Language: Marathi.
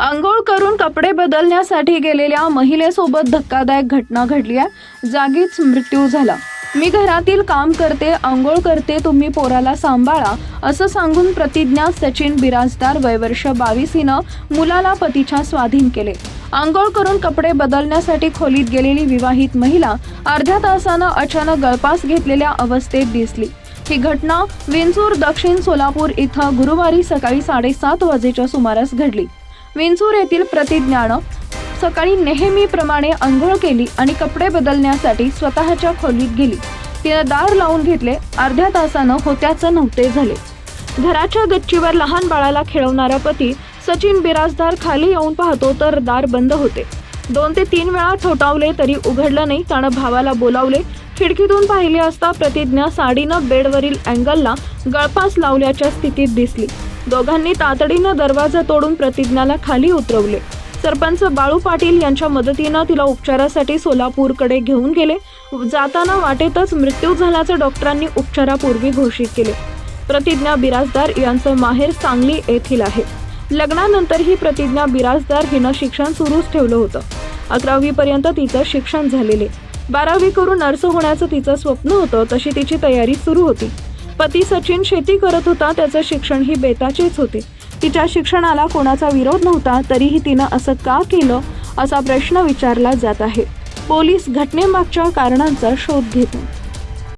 आंघोळ करून कपडे बदलण्यासाठी गेलेल्या महिलेसोबत धक्कादायक घटना घडली आहे. जागीच मृत्यू झाला. मी घरातील काम करते आंघोळ करते तुम्ही पोराला सांभाळा असं सांगून प्रतिज्ञा सचिन बिराजदार वयवर्ष बावीस हिनं मुलाला पतीच्या स्वाधीन केले. आंघोळ करून कपडे बदलण्यासाठी खोलीत गेलेली विवाहित महिला अर्ध्या तासानं अचानक गळपास घेतलेल्या अवस्थेत दिसली. ही घटना विंचूर दक्षिण सोलापूर इथं गुरुवारी सकाळी साडेसात वाजेच्या सुमारास घडली. विंचूर येथील प्रतिज्ञानं सकाळी नेहमीप्रमाणे आंघोळ केली आणि कपडे बदलण्यासाठी स्वतःच्या खोलीत गेली. तिनं दार लावून घेतले. अर्ध्या तासानं होत्याचं नव्हते झाले. घराच्या गच्चीवर लहान बाळाला खेळवणारा पती सचिन बिराजदार खाली येऊन पाहतो तर दार बंद होते. दोन ते तीन वेळा ठोठावले तरी उघडलं नाही. त्यानं भावाला बोलावले. खिडकीतून पाहिले असता प्रतिज्ञा साडीनं बेडवरील अँगलला गळपास लावल्याच्या स्थितीत दिसली. दोघांनी तातडीनं दरवाजा तोडून प्रतिज्ञाला खाली उतरवले. सरपंच बाळू पाटील यांच्या मदतीनं तिला उपचारासाठी सोलापूरकडे घेऊन गेले. जाताना वाटेतच मृत्यू झाल्याचं डॉक्टरांनी उपचारापूर्वी घोषित केले. प्रतिज्ञा बिराजदार यांचं माहेर सांगली येथील आहे. लग्नानंतर ही प्रतिज्ञा बिराजदार हिनं शिक्षण सुरूच ठेवलं होतं. अकरावी पर्यंत तिचं शिक्षण झालेले. बारावी करून नर्स होण्याचं तिचं स्वप्न होतं तशी तिची तयारी सुरू होती. पती सचिन शेती करत होता त्याचं शिक्षण ही बेताचेच होते. तिच्या शिक्षणाला कोणाचा विरोध नव्हता तरीही तिनं असं का केलं असा प्रश्न विचारला जात आहे. पोलीस घटनेमागच्या कारणांचा शोध घेतो